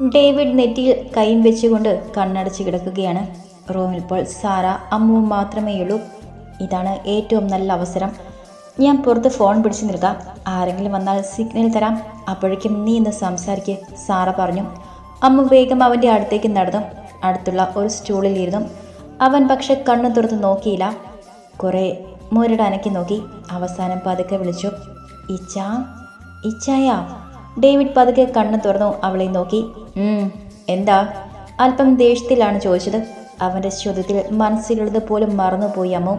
David നെറ്റിയിൽ കൈയും വെച്ചുകൊണ്ട് കണ്ണടച്ച് കിടക്കുകയാണ്. റൂമിൽ ഇപ്പോൾ സാറ അമ്മുവും മാത്രമേയുള്ളൂ. ഇതാണ് ഏറ്റവും നല്ല അവസരം. ഞാൻ പുറത്ത് ഫോൺ പിടിച്ചു നിൽക്കാം. ആരെങ്കിലും വന്നാൽ സിഗ്നൽ തരാം. അപ്പോഴേക്കും നീ ഇന്ന് സംസാരിക്ക് സാറ പറഞ്ഞു. അമ്മ വേഗം അവന്റെ അടുത്തേക്ക് നടന്നു. അടുത്തുള്ള ഒരു സ്റ്റൂളിലിരുന്നു അവൻ പക്ഷെ കണ്ണു തുറത്ത് നോക്കിയില്ല. കുറേ മുരട് അനക്കി നോക്കി. അവസാനം പതുക്കെ വിളിച്ചു. ഇച്ച ഇച്ചായ? ഡേവിഡ് പതുക്കെ കണ്ണു തുറന്നു അവളെ നോക്കി. "ഉം, എന്താ? അല്പം ദേഷ്യത്തിലാണ് ചോദിച്ചത്. അവന്റെ ചോദ്യത്തിൽ മനസ്സിലുള്ളത് പോലും മറന്നുപോയി അമ്മു.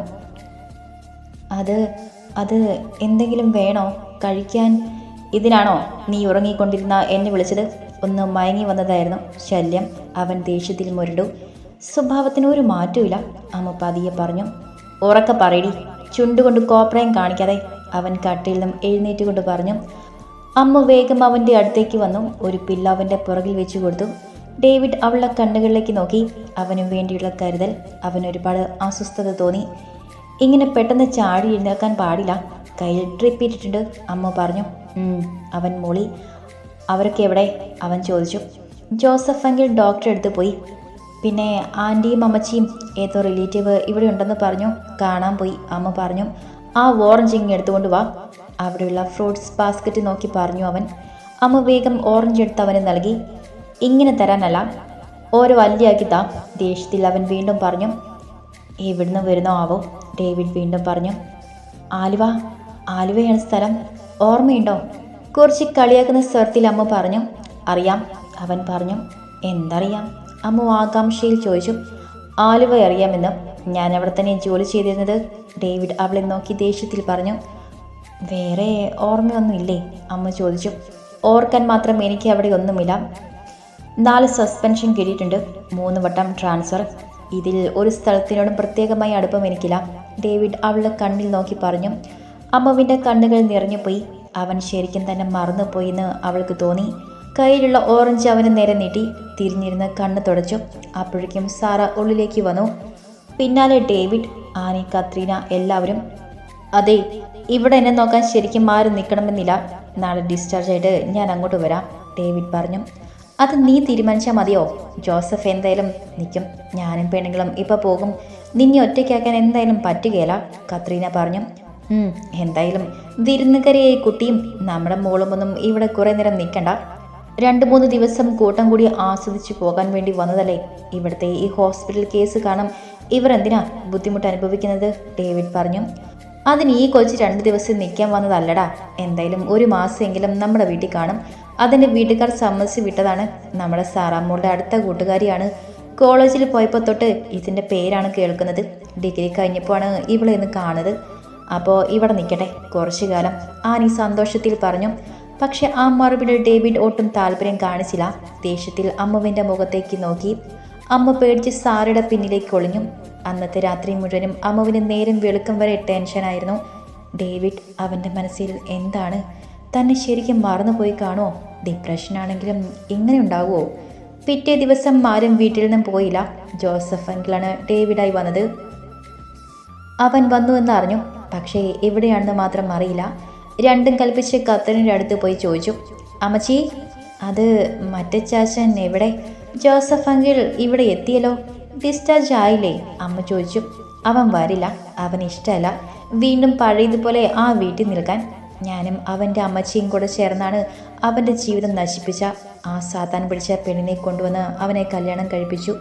അത് അത് എന്തെങ്കിലും വേണോ? കഴിക്കാൻ? ഇതിനാണോ നീ ഉറങ്ങിക്കൊണ്ടിരുന്ന എന്നെ വിളിച്ചത്? ഒന്ന് മയങ്ങി വന്നതായിരുന്നു ശല്യം. അവൻ ദേഷ്യത്തിൽ മുരണ്ടു. സ്വഭാവത്തിന് ഒരു മാറ്റമില്ല അമ്മ പതിയെ പറഞ്ഞു. ഉറക്ക പറയടി. ചുണ്ടുകൊണ്ട് കോപ്രയം കാണിക്കാതെ അവൻ കട്ടിൽ നിന്നും എഴുന്നേറ്റുകൊണ്ട് പറഞ്ഞു. അമ്മ വേഗം അവന്റെ അടുത്തേക്ക് വന്നു. ഒരു പില്ല അവന്റെ പുറകിൽ വെച്ചു കൊടുത്തു. ഡേവിഡ് അവളുടെ കണ്ണുകളിലേക്ക് നോക്കി. അവനു വേണ്ടിയുള്ള കരുതൽ. അവന് ഒരുപാട് അസ്വസ്ഥത തോന്നി. ഇങ്ങനെ പെട്ടെന്ന് ചാടി എഴുന്നേൽക്കാൻ പാടില്ല. കയ്യിൽ ട്രിപ്പ് ഇട്ടിട്ടുണ്ട്. അമ്മ പറഞ്ഞു അവൻ മൂളി. അവരൊക്കെ എവിടെ? അവൻ ചോദിച്ചു. ജോസഫ് എങ്കിൽ ഡോക്ടറെ അടുത്ത് പോയി. പിന്നെ ആന്റിയും അമ്മച്ചിയും ഏതോ റിലേറ്റീവ് ഇവിടെ ഉണ്ടെന്ന് പറഞ്ഞു. കാണാൻ പോയി. അമ്മ പറഞ്ഞു ആ വോറഞ്ചിങ് എടുത്തുകൊണ്ട് വാ. അവിടെയുള്ള ഫ്രൂട്ട്സ് ബാസ്ക്കറ്റ് നോക്കി പറഞ്ഞു അവൻ. അമ്മ വേഗം ഓറഞ്ച് എടുത്ത് അവന് നൽകി. ഇങ്ങനെ തരാനല്ല. ഓരോ വല്യാക്കി താ ദേഷ്യത്തിൽ അവൻ വീണ്ടും പറഞ്ഞു. എവിടുന്ന് വരുന്നോ ആവോ? ഡേവിഡ് വീണ്ടും പറഞ്ഞു. ആലുവ ആലുവയാണ് സ്ഥലം. ഓർമ്മയുണ്ടോ? കുറച്ച് കളിയാക്കുന്ന സ്വരത്തിൽ അമ്മ പറഞ്ഞു. അറിയാം അവൻ പറഞ്ഞു. എന്തറിയാം? അമ്മ ആകാംക്ഷയിൽ ചോദിച്ചു. ആലുവ അറിയാമെന്ന് ഞാൻ അവിടെ തന്നെ ജോലി ചെയ്തിരുന്നത് ഡേവിഡ് അവളെ നോക്കി ദേഷ്യത്തിൽ പറഞ്ഞു. വേറെ ഓർമ്മയൊന്നുമില്ലേ? അമ്മ ചോദിച്ചു. ഓർക്കാൻ മാത്രം എനിക്ക് അവിടെ ഒന്നുമില്ല. നാല് സസ്പെൻഷൻ കിട്ടിയിട്ടുണ്ട്. മൂന്ന് വട്ടം ട്രാൻസ്ഫർ ഇതിൽ ഒരു സ്ഥലത്തിനോടും പ്രത്യേകമായി അടുപ്പം എനിക്കില്ല. ഡേവിഡ് അവളുടെ കണ്ണിൽ നോക്കി പറഞ്ഞു. അമ്മുവിന്റെ കണ്ണുകൾ നിറഞ്ഞുപോയി അവൻ ശരിക്കും തന്നെ മറന്നുപോയിന്ന് അവൾക്ക് തോന്നി. കയ്യിലുള്ള ഓറഞ്ച് അവന് നേരെ നീട്ടി. തിരിഞ്ഞിരുന്ന് കണ്ണ് തുടച്ചു. അപ്പോഴേക്കും സാറ ഉള്ളിലേക്ക് വന്നു. പിന്നാലെ ഡേവിഡ് ആനി കത്രീന എല്ലാവരും അതെ ഇവിടെ എന്നെ നോക്കാൻ ശരിക്കും ആരും നിൽക്കണമെന്നില്ല നാളെ ഡിസ്ചാർജ് ആയിട്ട് ഞാൻ അങ്ങോട്ട് വരാം ഡേവിഡ് പറഞ്ഞു. അത് നീ തീരുമാനിച്ചാൽ മതിയോ? ജോസഫ് എന്തായാലും നിൽക്കും ഞാനും പെണ്ണുങ്ങളും ഇപ്പോൾ പോകും. നിന്നെ ഒറ്റയ്ക്കാക്കാൻ എന്തായാലും പറ്റുകയില്ല കത്രീന പറഞ്ഞു. "ഉം, എന്തായാലും. വിരുന്നുകരയായി കുട്ടിയും നമ്മുടെ മോളും ഒന്നും ഇവിടെ കുറേ നേരം നിൽക്കണ്ട രണ്ട് മൂന്ന് ദിവസം കൂട്ടം കൂടി ആസ്വദിച്ചു പോകാൻ വേണ്ടി വന്നതല്ലേ? ഇവിടുത്തെ ഈ ഹോസ്പിറ്റൽ കേസ് കാണും. ഇവർ എന്തിനാ ബുദ്ധിമുട്ട് അനുഭവിക്കുന്നത്? ഡേവിഡ് പറഞ്ഞു. അതിന് ഈ കൊച്ച് രണ്ട് ദിവസം നിൽക്കാൻ വന്നതല്ലടാ. എന്തായാലും ഒരു മാസമെങ്കിലും നമ്മുടെ വീട്ടിൽ കാണും. അതിന്റെ വീട്ടുകാർ സമ്മതിച്ച് വിട്ടതാണ്. നമ്മുടെ സാറാമ്മൂടെ അടുത്ത കൂട്ടുകാരിയാണ്. കോളേജിൽ പോയപ്പോൾ തൊട്ട് ഇതിന്റെ പേരാണ് കേൾക്കുന്നത്. ഡിഗ്രി കഴിഞ്ഞപ്പോഴാണ് ഇവളെ ഇന്ന് കാണുന്നത്. അപ്പോൾ ഇവിടെ നിൽക്കട്ടെ കുറച്ചു കാലം. ആനി സന്തോഷത്തിൽ പറഞ്ഞു. പക്ഷെ ആ മറുപടി ഡേവിഡ് ഒട്ടും താല്പര്യം കാണിച്ചില്ല. ദേഷ്യത്തിൽ അമ്മുവിന്റെ മുഖത്തേക്ക് നോക്കി. അമ്മ പേടിച്ച് സാറയുടെ പിന്നിലേക്ക് ഒളിഞ്ഞു. അന്നത്തെ രാത്രി മുഴുവനും അമ്മുവിന് നേരം വെളുക്കം വരെ ടെൻഷനായിരുന്നു ഡേവിഡ് അവന്റെ മനസ്സിൽ എന്താണ്? തന്നെ ശരിക്കും മറന്നുപോയി കാണുമോ? ഡിപ്രഷനാണെങ്കിലും ഇങ്ങനെ ഉണ്ടാവുമോ? പിറ്റേ ദിവസം ആരും വീട്ടിൽ നിന്നും പോയില്ല. ജോസഫ് അങ്കിളാണ് ഡേവിഡായി വന്നത്. അവൻ വന്നു എന്ന് അറിഞ്ഞു. പക്ഷേ എവിടെയാണെന്ന് മാത്രം അറിയില്ല. രണ്ടും കൽപ്പിച്ച് കത്തറിന്റെ അടുത്ത് പോയി ചോദിച്ചു. അമ്മച്ചി അത് മറ്റേ എവിടെ? ജോസഫ് അങ്കിൾ ഇവിടെ എത്തിയല്ലോ? ഡിസ്ചാർജ് ആയില്ലേ? അമ്മ ചോദിച്ചു. അവൻ വരില്ല. അവൻ ഇഷ്ടമല്ല. വീണ്ടും പഴയതുപോലെ ആ വീട്ടിൽ നിൽക്കാൻ. ഞാനും അവന്റെ അമ്മച്ചിയും കൂടെ ചേർന്നാണ് അവന്റെ ജീവിതം നശിപ്പിച്ച. ആ സാത്താൻ പിടിച്ച പെണ്ണിനെ കൊണ്ടുവന്ന് അവനെ കല്യാണം കഴിപ്പിച്ചു.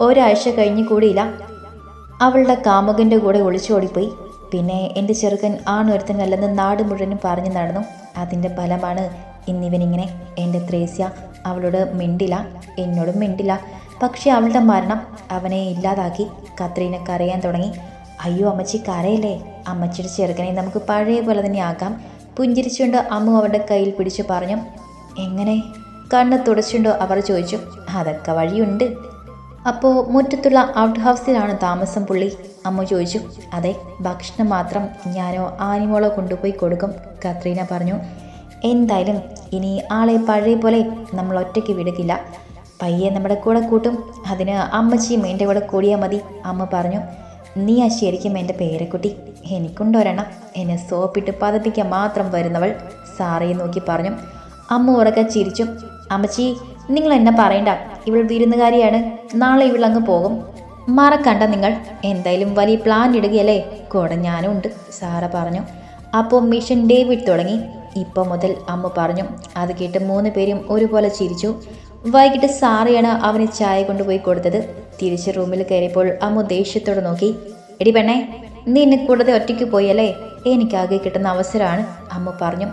ഒരാഴ്ച കഴിഞ്ഞു കൂടിയില്ല. അവളുടെ കാമുകന്റെ കൂടെ ഒളിച്ചോടിപ്പോയി പിന്നെ എന്റെ ചെറുക്കൻ ആണൊരുത്തനല്ലെന്ന് നാട് മുഴുവനും പറഞ്ഞു നടന്നു. അതിന്റെ ഫലമാണ് ഇന്നിവനിങ്ങനെ എന്റെ ത്രേസ്യ അവളോട് മിണ്ടില്ല എന്നോടും മിണ്ടില്ല. പക്ഷെ അവളുടെ മരണം അവനെ ഇല്ലാതാക്കി കത്രീനെ കരയാൻ തുടങ്ങി. അയ്യോ അമ്മച്ചി കരയല്ലേ? അമ്മച്ചിയുടെ ചെറുക്കനെ നമുക്ക് പഴയ പോലെ തന്നെ ആക്കാം. പുഞ്ചിരിച്ചുകൊണ്ട് അമ്മു അവരുടെ കയ്യിൽ പിടിച്ചു പറഞ്ഞു എങ്ങനെ? കണ്ണ് തുടച്ചുണ്ടോ അവർ ചോദിച്ചു അതൊക്കെ വഴിയുണ്ട്. അപ്പോൾ മുറ്റത്തുള്ള ഔട്ട് ഹൗസിലാണ് താമസം പുള്ളി. അമ്മ ചോദിച്ചു അതെ ഭക്ഷണം മാത്രം ഞാനോ ആനിമോളോ കൊണ്ടുപോയി കൊടുക്കും കത്രീന പറഞ്ഞു. എന്തായാലും ഇനി ആളെ പഴയ പോലെ നമ്മൾ ഒറ്റയ്ക്ക് വിടുകില്ല പയ്യെ നമ്മുടെ കൂടെ കൂട്ടും. അതിന് അമ്മച്ചിയും എന്റെ കൂടെ കൂടിയാൽ മതി അമ്മ പറഞ്ഞു. നീ ആ ശരിക്കും എന്റെ പേരക്കുട്ടി. എനിക്കുണ്ടൊരെണ്ണം എന്നെ സോപ്പിട്ട് പതപ്പിക്കാൻ മാത്രം വരുന്നവൾ സാറയെ നോക്കി പറഞ്ഞു. അമ്മ ഉറക്കെ ചിരിച്ചു. അമ്മച്ചി നിങ്ങൾ എന്നെ പറയണ്ട. ഇവൾ വിരുന്നുകാരിയാണ്. നാളെ ഇവൾ അങ്ങ് പോകും. മറക്കണ്ട നിങ്ങൾ. എന്തായാലും വലിയ പ്ലാൻ ഇടുകയല്ലേ? കൂടെ ഞാനും ഉണ്ട് സാറ പറഞ്ഞു. അപ്പോൾ മിഷൻ ഡേവിഡ് തുടങ്ങി. ഇപ്പോൾ മുതൽ അമ്മ പറഞ്ഞു. അത് കേട്ട് മൂന്ന് പേരും ഒരുപോലെ ചിരിച്ചു. വൈകിട്ട് സാറയാണ് അവന് ചായ കൊണ്ടുപോയി കൊടുത്തത്. തിരിച്ച് റൂമിൽ കയറിയപ്പോൾ അമ്മ ദേഷ്യത്തോടെ നോക്കി. എടി പെണ്ണേ നീ എന്നെ കൂടാതെ ഒറ്റയ്ക്ക് പോയല്ലേ എനിക്കാകെ കിട്ടുന്ന അവസരമാണ് അമ്മ പറഞ്ഞു.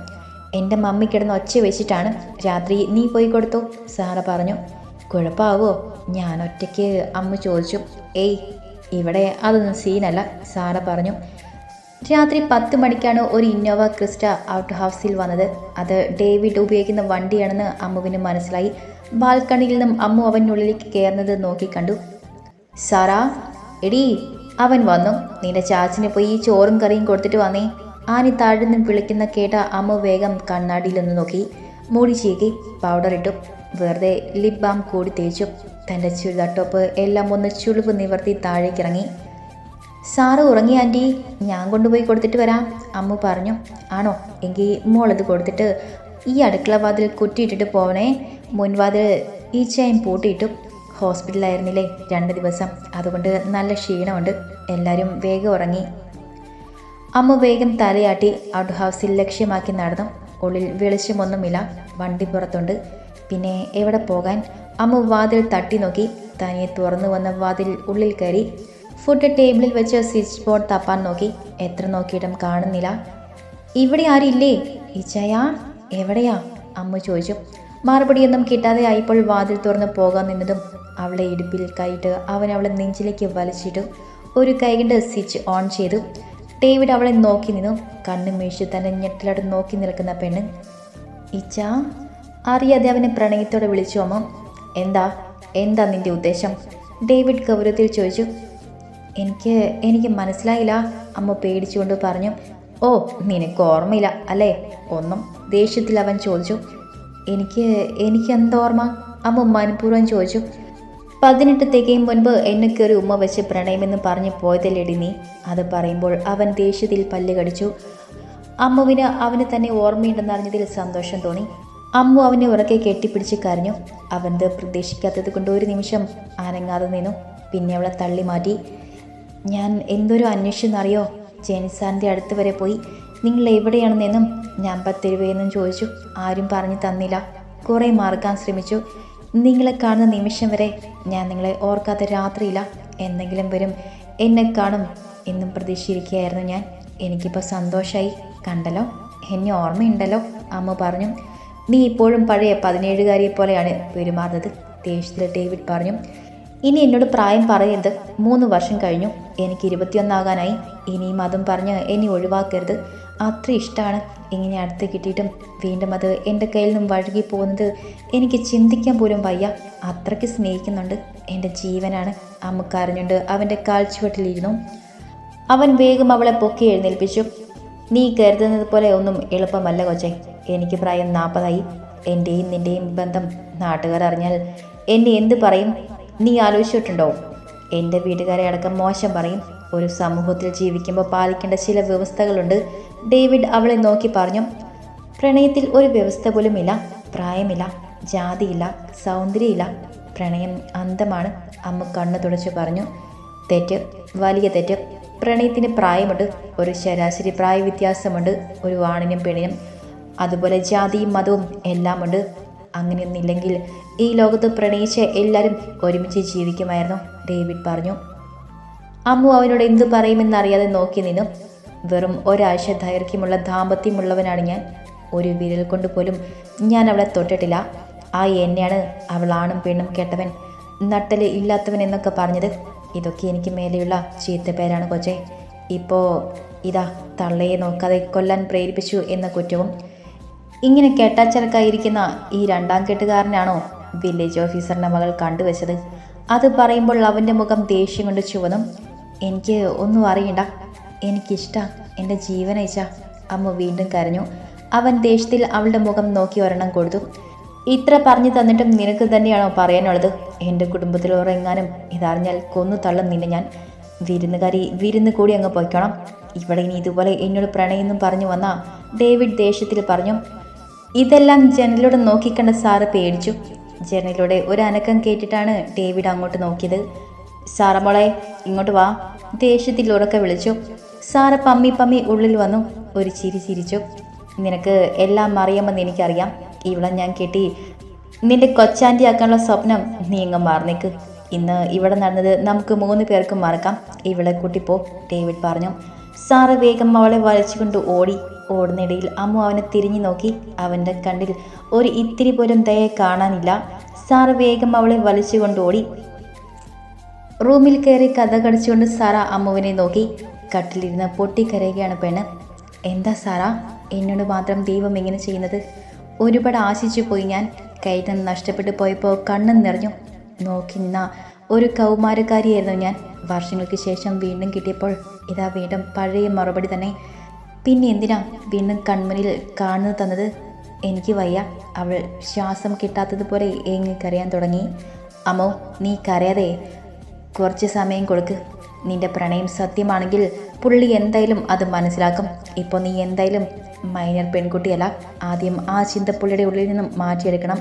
എന്റെ മമ്മി കിടന്ന് ഒച്ച വെച്ചിട്ടാണ് രാത്രി നീ പോയി കൊടുത്തു സാറ പറഞ്ഞു. കുഴപ്പമാവോ ഞാൻ ഒറ്റയ്ക്ക് അമ്മ ചോദിച്ചു. ഏയ് ഇവിടെ അതൊന്നും സീനല്ല സാറ പറഞ്ഞു. രാത്രി പത്ത് മണിക്കാണ് ഒരു ഇന്നോവ ക്രിസ്റ്റ ഔട്ട് ഹൗസിൽ വന്നത്. അത് ഡേവിഡ് ഉപയോഗിക്കുന്ന വണ്ടിയാണെന്ന് അമ്മുവിന് മനസ്സിലായി. ബാൽക്കണിയിൽ നിന്നും അമ്മു അവനുള്ളിലേക്ക് കയറുന്നത് നോക്കിക്കണ്ടു സാറാ എടി അവൻ വന്നു. നിന്റെ ചാച്ചിന് പോയി ചോറും കറിയും കൊടുത്തിട്ട് വന്നേ. ആനി താഴെ നിന്നും വിളിക്കുന്ന കേട്ട അമ്മ വേഗം കണ്ണാടിയിലൊന്ന് നോക്കി. മൂടി ചീകി പൗഡർ ഇട്ടു. വെറുതെ ലിപ് ബാം കൂടി തേച്ചു. തന്റെ ചുരിദാർ ടോപ്പ് എല്ലാം ഒന്ന് ചുളിവ് നിവർത്തി താഴേക്കിറങ്ങി. സാറ് ഉറങ്ങി ആന്റി ഞാൻ കൊണ്ടുപോയി കൊടുത്തിട്ട് വരാം. അമ്മു പറഞ്ഞു ആണോ? എങ്കിൽ മോളത് കൊടുത്തിട്ട് ഈ അടുക്കള വാതിൽ കുറ്റിയിട്ടിട്ട് പോവണേ. മുൻവാതിൽ ഈച്ചയും പൂട്ടിയിട്ടും ഹോസ്പിറ്റലായിരുന്നില്ലേ രണ്ട് ദിവസം. അതുകൊണ്ട് നല്ല ക്ഷീണമുണ്ട്. എല്ലാവരും വേഗം ഉറങ്ങി. അമ്മ വേഗം തലയാട്ടി ഔട്ട് ഹൗസിൽ ലക്ഷ്യമാക്കി നടന്നു. ഉള്ളിൽ വെളിച്ചമൊന്നുമില്ല. വണ്ടി പുറത്തുണ്ട്. പിന്നെ എവിടെ പോകാൻ? അമ്മ വാതിൽ തട്ടി നോക്കി. തനിയെ തുറന്നു വന്ന വാതിൽ ഉള്ളിൽ കയറി ഫുഡ് ടേബിളിൽ വെച്ച് സ്വിച്ച് ബോർഡ് തപ്പാൻ നോക്കി. എത്ര നോക്കിയിട്ടും കാണുന്നില്ല. ഇവിടെ ആരില്ലേ? ഇച്ചയാ എവിടെയാ? അമ്മ ചോദിച്ചു. മറുപടിയൊന്നും കിട്ടാതെ ആയിപ്പോൾ വാതിൽ തുറന്ന് പോകാൻ നിന്നതും അവളെ ഇടുപ്പിൽ കൈയിട്ട് അവൻ അവളെ നെഞ്ചിലേക്ക് വലിച്ചിട്ടു ഒരു കൈ കൊണ്ട് സ്വിച്ച് ഓൺ ചെയ്തു. ഡേവിഡ് അവളെ നോക്കി നിന്നു. കണ്ണു വീഴ്ച തന്നെ ഞെട്ടിലോട്ട് നോക്കി നിൽക്കുന്ന പെണ്ണ്. ഇച്ച അറിയാതെ അവനെ പ്രണയത്തോടെ വിളിച്ചു അമ്മ. എന്താ? എന്താ നിന്റെ ഉദ്ദേശം? ഡേവിഡ് ഗൗരവത്തിൽ ചോദിച്ചു. എനിക്ക് എനിക്ക് മനസ്സിലായില്ല. അമ്മ പേടിച്ചുകൊണ്ട് പറഞ്ഞു ഓ നിനക്ക് ഓർമ്മയില്ല അല്ലേ? ഒന്നും ദേഷ്യത്തിൽ അവൻ ചോദിച്ചു എനിക്ക് എനിക്ക് എന്തോർമ്മ അമ്മ മനഃപൂർവം ചോദിച്ചു പതിനെട്ട് തികയും മുൻപ് എന്നെ കയറി ഉമ്മ വെച്ച് പ്രണയമെന്ന് പറഞ്ഞ് പോയതല്ലേടി നീ? അത് പറയുമ്പോൾ അവൻ ദേഷ്യത്തിൽ പല്ല് കടിച്ചു. അമ്മുവിന് അവന് തന്നെ ഓർമ്മയുണ്ടെന്ന് അറിഞ്ഞതിൽ സന്തോഷം തോന്നി. അമ്മു അവനെ ഉറക്കെ കെട്ടിപ്പിടിച്ച് കരഞ്ഞു. അവനത് പ്രതീക്ഷിക്കാത്തത് കൊണ്ട് ഒരു നിമിഷം അനങ്ങാതെ നിന്നു. പിന്നെ അവളെ തള്ളി മാറ്റി. ഞാൻ എന്തൊരു അന്വേഷിച്ചെന്നറിയോ ജെനിസാറിന്റെ അടുത്ത് വരെ പോയി. നിങ്ങൾ എവിടെയാണെന്നെന്നും ഞാൻ പത്തിരുവയെന്നും ചോദിച്ചു. ആരും പറഞ്ഞു തന്നില്ല. കുറേ മാർക്കാൻ ശ്രമിച്ചു. നിങ്ങളെ കാണുന്ന നിമിഷം വരെ ഞാൻ നിങ്ങളെ ഓർക്കാത്ത രാത്രിയില്ല. എന്തെങ്കിലും വരും എന്നെ കാണും എന്നും പ്രതീക്ഷിച്ചിരിക്കുകയായിരുന്നു ഞാൻ. എനിക്കിപ്പോൾ സന്തോഷമായി കണ്ടല്ലോ? എന്നെ ഓർമ്മയുണ്ടല്ലോ അമ്മ പറഞ്ഞു. നീ ഇപ്പോഴും പഴയ പതിനേഴുകാരിയെ പോലെയാണ് പെരുമാറുന്നത് ദേഷ്യത്തിൽ ഡേവിഡ് പറഞ്ഞു. ഇനി എന്നോട് പ്രായം പറയരുത്. മൂന്ന് വർഷം കഴിഞ്ഞു. എനിക്ക് ഇരുപത്തിയൊന്നാകാനായി. ഇനിയും അതും പറഞ്ഞ് എന്നെ ഒഴിവാക്കരുത്. അത്ര ഇഷ്ടമാണ് ഇങ്ങനെ അടുത്ത് കിട്ടിയിട്ടും. വീണ്ടും അത് എന്റെ കയ്യിൽ നിന്നും വഴുകി പോകുന്നത് എനിക്ക് ചിന്തിക്കാൻ പോലും വയ്യ. അത്രയ്ക്ക് സ്നേഹിക്കുന്നുണ്ട്. എന്റെ ജീവനാണ്. അമ്മ കരഞ്ഞുകൊണ്ട് അവന്റെ കാൽച്ചുവട്ടിലിരുന്നു. അവൻ വേഗം അവളെ പൊക്കി എഴുന്നേൽപ്പിച്ചു. നീ കരുതുന്നത് പോലെ ഒന്നും എളുപ്പമല്ല കൊച്ചെ. എനിക്ക് പ്രായം നാൽപ്പതായി. എന്റെയും നിന്റെയും ബന്ധം നാട്ടുകാർ അറിഞ്ഞാൽ എന്നെ എന്ത് പറയും? നീ ആലോചിച്ചിട്ടുണ്ടോ? എന്റെ വീട്ടുകാരെ അടക്കം മോശം പറയും. ഒരു സമൂഹത്തിൽ ജീവിക്കുമ്പോൾ പാലിക്കേണ്ട ചില വ്യവസ്ഥകളുണ്ട്. ഡേവിഡ് അവളെ നോക്കി പറഞ്ഞു പ്രണയത്തിൽ ഒരു വ്യവസ്ഥ പോലുമില്ല പ്രായമില്ല ജാതിയില്ല സൗന്ദര്യമില്ല. പ്രണയം അന്തമാണ് അമ്മ കണ്ണു തുടച്ചു പറഞ്ഞു തെറ്റ് വലിയ തെറ്റ്. പ്രണയത്തിന് പ്രായമുണ്ട്. ഒരു ശരാശരി പ്രായ വ്യത്യാസമുണ്ട് ഒരു ആണിനും പെണ്ണിനും അതുപോലെ ജാതിയും മതവും എല്ലാമുണ്ട്. അങ്ങനെയൊന്നില്ലെങ്കിൽ ഈ ലോകത്ത് പ്രണയിച്ച എല്ലാവരും ഒരുമിച്ച് ജീവിക്കുമായിരുന്നു. ഡേവിഡ് പറഞ്ഞു. അമ്മു അവനോട് എന്തു പറയുമെന്നറിയാതെ നോക്കി നിന്നു. വെറും ഒരാഴ്ച ദൈർഘ്യമുള്ള ദാമ്പത്യമുള്ളവനാണ് ഞാൻ. ഒരു വിരൽ കൊണ്ട് പോലും ഞാൻ അവളെ തൊട്ടിട്ടില്ല. ആ എന്നെയാണ് അവൾ ആണും പെണ്ണും കേട്ടവൻ നട്ടൽ ഇല്ലാത്തവൻ എന്നൊക്കെ പറഞ്ഞത്. ഇതൊക്കെ എനിക്ക് മേലെയുള്ള ചീത്ത പേരാണ് കൊച്ചെ. ഇപ്പോൾ ഇതാ തള്ളയെ നോക്കാതെ കൊല്ലാൻ പ്രേരിപ്പിച്ചു എന്ന കുറ്റവും ഇങ്ങനെ കെട്ടാച്ചരക്കായിരിക്കുന്ന ഈ രണ്ടാം കെട്ടുകാരനാണോ വില്ലേജ് ഓഫീസറിന്റെ മകൾ കണ്ടുവച്ചത്? അത് പറയുമ്പോൾ അവന്റെ മുഖം ദേഷ്യം കൊണ്ട് ചുവന്നും. എനിക്ക് ഒന്നും അറിയണ്ട. എനിക്കിഷ്ട. എന്റെ ജീവനയച്ച അമ്മ വീണ്ടും കരഞ്ഞു. അവൻ ദേഷ്യത്തിൽ അവളുടെ മുഖം നോക്കി ഒരെണ്ണം കൊടുത്തു. ഇത്ര പറഞ്ഞു തന്നിട്ടും നിനക്ക് തന്നെയാണോ പറയാനുള്ളത്? എന്റെ കുടുംബത്തിലോറെങ്ങാനും ഇതറിഞ്ഞാൽ കൊന്നു തള്ളും നിന്നെ ഞാൻ. വിരുന്നുകാരി വിരുന്ന് കൂടി അങ്ങ് പൊയ്ക്കണം. ഇവിടെ ഇനി ഇതുപോലെ എന്നോട് പ്രണയെന്നും പറഞ്ഞു വന്ന ഡേവിഡ് ദേഷ്യത്തിൽ പറഞ്ഞു. ഇതെല്ലാം ജനലിലൂടെ നോക്കിക്കണ്ട സാറ് പേടിച്ചു. ജനലിലൂടെ ഒരു അനക്കം കേട്ടിട്ടാണ് ഡേവിഡ് അങ്ങോട്ട് നോക്കിയത്. സാറ മോളെ ഇങ്ങോട്ട് വാ. ദേഷ്യത്തിൽ ഉറക്കെ വിളിച്ചു. സാറ് പമ്മി പമ്മി ഉള്ളിൽ വന്നു. ഒരു ചിരി ചിരിച്ചു. നിനക്ക് എല്ലാം അറിയാമെന്ന് എനിക്കറിയാം. ഇവിടെ ഞാൻ കെട്ടി നിന്റെ കൊച്ചാന്റെ ആക്കാനുള്ള സ്വപ്നം നീ ഇങ്ങ് മറന്നേക്ക്. ഇന്ന് ഇവിടെ നടന്നത് നമുക്ക് മൂന്ന് പേർക്കും മറക്കാം. ഇവളെ കൂട്ടിപ്പോ ഡേവിഡ് പറഞ്ഞു. സാറ് വേഗം അവളെ വലിച്ചുകൊണ്ട് ഓടി. ഓടുന്നിടയിൽ അമ്മു അവനെ തിരിഞ്ഞു നോക്കി. അവന്റെ കണ്ണിൽ ഒരു ഇത്തിരി പോലും ദയ കാണാനില്ല. സാറ് വേഗം അവളെ വലിച്ചുകൊണ്ട് ഓടി റൂമിൽ കയറി കഥ കടിച്ചുകൊണ്ട് സാറ അമ്മുവിനെ നോക്കി. കട്ടിലിരുന്ന് പൊട്ടിക്കരയുകയാണ് പെണ്ണ്. എന്താ സാറ? എന്നോട് മാത്രം ദൈവം എങ്ങനെ ചെയ്യുന്നത്? ഒരുപാട് ആശിച്ചു പോയി ഞാൻ. നിന്ന് നഷ്ടപ്പെട്ടു പോയപ്പോൾ കണ്ണും നിറഞ്ഞു. നോക്കി നിന്ന ഒരു കൗമാരക്കാരിയായിരുന്നു ഞാൻ. വർഷങ്ങൾക്ക് ശേഷം വീണ്ടും കിട്ടിയപ്പോൾ ഇതാ വീണ്ടും പഴയ മറുപടി തന്നെ. പിന്നെ എന്തിനാ വീണ്ടും കൺമുന്നിൽ കാണുന്നു തന്നത്? എനിക്ക് വയ്യ. അവൾ ശ്വാസം കിട്ടാത്തതുപോലെ ഏങ്ങി കരയാൻ തുടങ്ങി. അമ്മോ നീ കരയാതെ കുറച്ച് സമയം കൊടുക്ക്. നിന്റെ പ്രണയം സത്യമാണെങ്കിൽ പുള്ളി എന്തായാലും അത് മനസ്സിലാക്കും. ഇപ്പോൾ നീ എന്തായാലും മൈനർ പെൺകുട്ടിയല്ല. ആദ്യം ആ ചിന്ത പുള്ളിയുടെ ഉള്ളിൽ നിന്നും മാറ്റിയെടുക്കണം.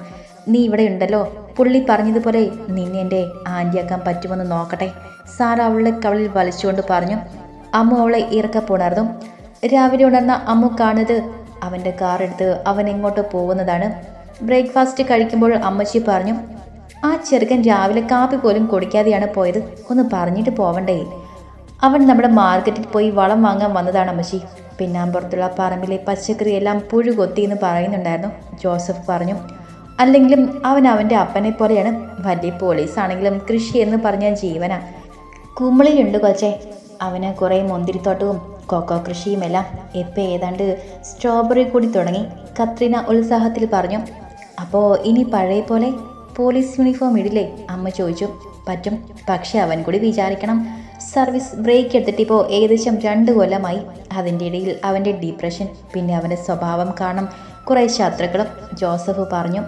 നീ ഇവിടെ ഉണ്ടല്ലോ. പുള്ളി പറഞ്ഞതുപോലെ നിന്നെ എന്റെ ആന്റിയാക്കാൻ പറ്റുമെന്ന് നോക്കട്ടെ. സാറ അവളെ കവളിൽ വലിച്ചുകൊണ്ട് പറഞ്ഞു. അമ്മ അവളെ ഇറക്കപ്പുണർന്നു രാവിലെ ഉണർന്ന അമ്മു കാണുന്നത് അവന്റെ കാർ എടുത്ത് അവൻ എങ്ങോട്ട് പോകുന്നതാണ്. ബ്രേക്ക്ഫാസ്റ്റ് കഴിക്കുമ്പോൾ അമ്മച്ചി പറഞ്ഞു ആ ചെറുക്കൻ രാവിലെ കാപ്പി പോലും കുടിക്കാതെയാണ് പോയത്. ഒന്ന് പറഞ്ഞിട്ട് പോവണ്ടേ? അവൻ നമ്മുടെ മാർക്കറ്റിൽ പോയി വളം വാങ്ങാൻ വന്നതാണ് അമ്മച്ചി. പിന്നാമ്പുറത്തുള്ള പറമ്പിലെ പച്ചക്കറി എല്ലാം പുഴു കൊത്തി എന്ന് പറയുന്നുണ്ടായിരുന്നു. ജോസഫ് പറഞ്ഞു അല്ലെങ്കിലും അവൻ അവന്റെ അപ്പനെ പോലെയാണ്. വലിയ പോലീസാണെങ്കിലും കൃഷി എന്ന് പറഞ്ഞ ജീവനാണ് കുമ്പളിയുണ്ട് കൊച്ചേ. അവന് കുറേ മുന്തിരിത്തോട്ടവും കൊക്കോ കൃഷിയുമെല്ലാം ഇപ്പം ഏതാണ്ട് സ്ട്രോബെറി കൂടി തുടങ്ങി. കത്രീന ഉത്സാഹത്തിൽ പറഞ്ഞു അപ്പോൾ ഇനി പഴയ പോലെ പോലീസ് യൂണിഫോം ഇടില്ലേ? അമ്മ ചോദിച്ചു. പറ്റും. പക്ഷേ അവൻ കൂടി വിചാരിക്കണം. സർവീസ് ബ്രേക്ക് എടുത്തിട്ടിപ്പോൾ ഏകദേശം രണ്ട് കൊല്ലമായി. അതിന്റെ ഇടയിൽ അവന്റെ ഡിപ്രഷൻ പിന്നെ അവന്റെ സ്വഭാവം കാണും കുറേ ശത്രുക്കളും. ജോസഫ് പറഞ്ഞു.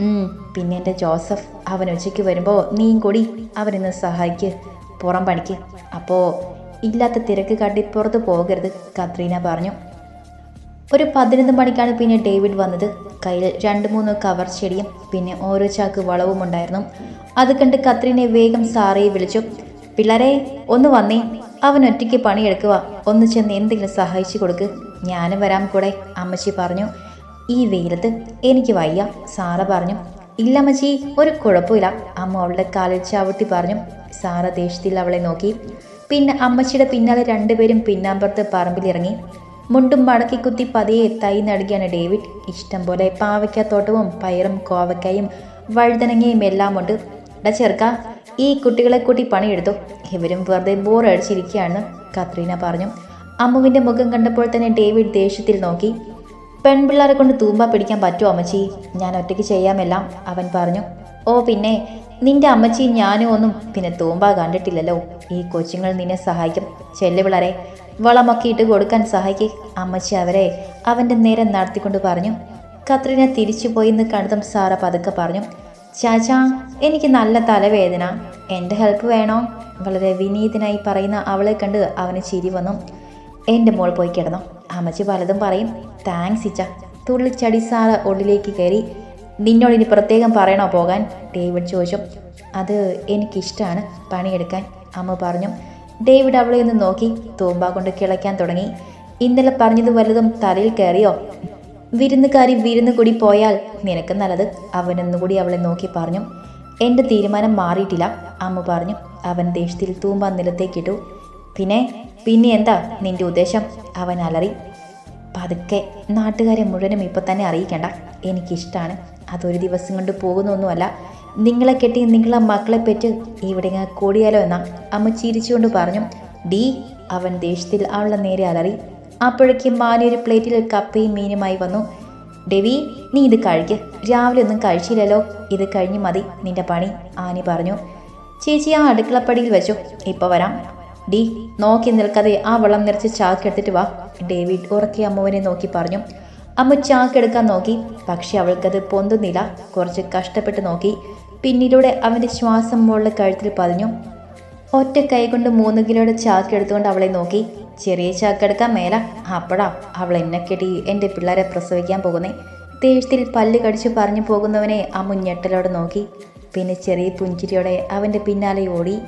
"ഉം, പിന്നെ എന്റെ ജോസഫ് അവൻ ഉച്ചയ്ക്ക് വരുമ്പോൾ നീയും കൂടി അവനെന്ന് സഹായിക്ക്. പുറം പണിക്ക്. അപ്പോൾ ഇല്ലാത്ത തിരക്ക് കാട്ടി പുറത്ത് പോകരുത് കത്രീന പറഞ്ഞു. ഒരു പതിനൊന്ന് മണിക്കാണ് പിന്നെ ഡേവിഡ് വന്നത്. കയ്യിൽ രണ്ട് മൂന്ന് കവർ ചെടിയും പിന്നെ ഓരോ ചാക്ക് വളവും ഉണ്ടായിരുന്നു. അത് കണ്ട് കത്രീനെ വേഗം സാറയെ വിളിച്ചു. പിള്ളേരെ ഒന്ന് വന്നേ. അവൻ ഒറ്റയ്ക്ക് പണിയെടുക്കുക ഒന്ന് ചെന്ന് എന്തെങ്കിലും സഹായിച്ചു കൊടുക്ക്. ഞാനും വരാം കൂടെ അമ്മച്ചി പറഞ്ഞു. ഈ വെയിലത്ത് എനിക്ക് വയ്യ സാറ പറഞ്ഞു. ഇല്ല അമ്മച്ചി ഒരു കുഴപ്പമില്ല അമ്മ അവളുടെ കാലിൽ ചവിട്ടി പറഞ്ഞു. സാറ ദേഷ്യത്തിൽ അവളെ നോക്കി. പിന്നെ അമ്മച്ചിയുടെ പിന്നാലെ രണ്ടുപേരും പിന്നാമ്പുറത്ത് പറമ്പിലിറങ്ങി. മുണ്ടും മടക്കി കുത്തി പതിയെ തൈ നടുകയാണ് ഡേവിഡ്. ഇഷ്ടം പോലെ പാവയ്ക്കാത്തോട്ടവും പയറും കോവക്കായും വഴുതനങ്ങയും എല്ലാം ഉണ്ട്. ഡാ ചെറുക്ക ഈ കുട്ടികളെ കൂട്ടി പണിയെടുത്തു. ഇവരും വെറുതെ ബോർ അടിച്ചിരിക്കുകയാണെന്ന് കത്രീന പറഞ്ഞു. അമ്മുവിന്റെ മുഖം കണ്ടപ്പോൾ തന്നെ ഡേവിഡ് ദേഷ്യത്തിൽ നോക്കി. പെൺപിള്ളേരെ കൊണ്ട് തൂമ്പ പിടിക്കാൻ പറ്റുമോ അമ്മച്ചി? ഞാൻ ഒറ്റയ്ക്ക് ചെയ്യാമെല്ലാം അവൻ പറഞ്ഞു. ഓ പിന്നെ നിന്റെ അമ്മച്ചിയും ഞാനും ഒന്നും പിന്നെ തൂമ്പ കണ്ടിട്ടില്ലല്ലോ. ഈ കൊച്ചുങ്ങൾ നിന്നെ സഹായിക്കും. ചെല്ലു പിള്ളേരെ. വളമൊക്കെ ഇട്ട് കൊടുക്കാൻ സഹായിക്കേ. അമ്മച്ചി അവരെ അവന്റെ നേരം നടത്തിക്കൊണ്ട് പറഞ്ഞു. കത്രീന തിരിച്ചു പോയിന്ന് കണ്ടതും സാറ പതുക്കെ പറഞ്ഞു. ചാച്ചാ എനിക്ക് നല്ല തലവേദന. എന്റെ ഹെൽപ്പ് വേണോ? വളരെ വിനീതനായി പറയുന്ന അവളെ കണ്ട് അവന് ചിരി വന്നു. എന്റെ മോൾ പോയി കിടന്നു. അമ്മച്ചി പലതും പറയും. താങ്ക്സ് ഇച്ച തുള്ളിച്ചടി സാറ ഉള്ളിലേക്ക് കയറി. നിന്നോട് ഇനി പ്രത്യേകം പറയണോ പോകാൻ? ഡേവിഡ് ചോദിച്ചു. അത് എനിക്കിഷ്ടമാണ് പണിയെടുക്കാൻ. അമ്മ പറഞ്ഞു. ഡേവിഡ് അവളെ ഒന്ന് നോക്കി. തൂമ്പ കൊണ്ട് കിളയ്ക്കാൻ തുടങ്ങി. ഇന്നലെ പറഞ്ഞത് വല്ലതും തലയിൽ കയറിയോ? വിരുന്നുകാരി വിരുന്ന് കൂടി പോയാൽ നിനക്ക് നല്ലത്. അവനൊന്നുകൂടി അവളെ നോക്കി പറഞ്ഞു. എന്റെ തീരുമാനം മാറിയിട്ടില്ല. അമ്മ പറഞ്ഞു. അവൻ ദേഷ്യത്തിൽ തൂമ്പ നിലത്തേക്കിട്ടു പിന്നെ? പിന്നെ എന്താ നിന്റെ ഉദ്ദേശം? അവൻ അലറി. പതുക്കെ. നാട്ടുകാരെ മുഴുവനും ഇപ്പം തന്നെ അറിയിക്കണ്ട. എനിക്കിഷ്ടമാണ് അതൊരു ദിവസം കൊണ്ട് പോകുന്നൊന്നുമല്ല. നിങ്ങളെ കെട്ടി നിങ്ങളെ മക്കളെ പറ്റി ഇവിടെ കൂടിയാലോ എന്നാ അമ്മ ചിരിച്ചുകൊണ്ട് പറഞ്ഞു. ഡി അവൻ ദേഷ്യത്തിൽ അവളുടെ നേരെ അലറി. അപ്പോഴേക്കും മാനി ഒരു പ്ലേറ്റിൽ കപ്പയും മീനുമായി വന്നു. ഡെവി നീ ഇത് കഴിക്ക്. രാവിലെ ഒന്നും കഴിച്ചില്ലല്ലോ. ഇത് കഴിഞ്ഞ് മതി നിന്റെ പണി. ആനി പറഞ്ഞു. ചേച്ചി ആ അടുക്കളപ്പടിയിൽ വെച്ചു. ഇപ്പോൾ വരാം. ഡി നോക്കി നിൽക്കാതെ ആ വെള്ളം നിറച്ച് ചാക്കെടുത്തിട്ട് വാ. ഡേവിഡ് ഉറക്കി അമ്മുവിനെ നോക്കി പറഞ്ഞു. അമ്മ ചാക്കെടുക്കാൻ നോക്കി. പക്ഷെ അവൾക്കത് പൊന്തുന്നില്ല. കുറച്ച് കഷ്ടപ്പെട്ട് നോക്കി. പിന്നിലൂടെ അവന്റെ ശ്വാസം മുകളിൽ കഴുത്തിൽ പതിഞ്ഞു. ഒറ്റ കൈ കൊണ്ട് മൂന്ന് കിലോയുടെ ചാക്ക് എടുത്തുകൊണ്ട് അവളെ നോക്കി. ചെറിയ ചാക്ക് എടുക്കാൻ മേല. അപ്പടാ അവൾ എന്നെ കെട്ടി എന്റെ പിള്ളേരെ പ്രസവിക്കാൻ പോകുന്നേ. ദേഷ്യത്തിൽ പല്ല് കടിച്ചു പറഞ്ഞു പോകുന്നവനെ ആ ഞെട്ടലോടെ നോക്കി. പിന്നെ ചെറിയ പുഞ്ചിരിയോടെ അവന്റെ പിന്നാലെ ഓടി.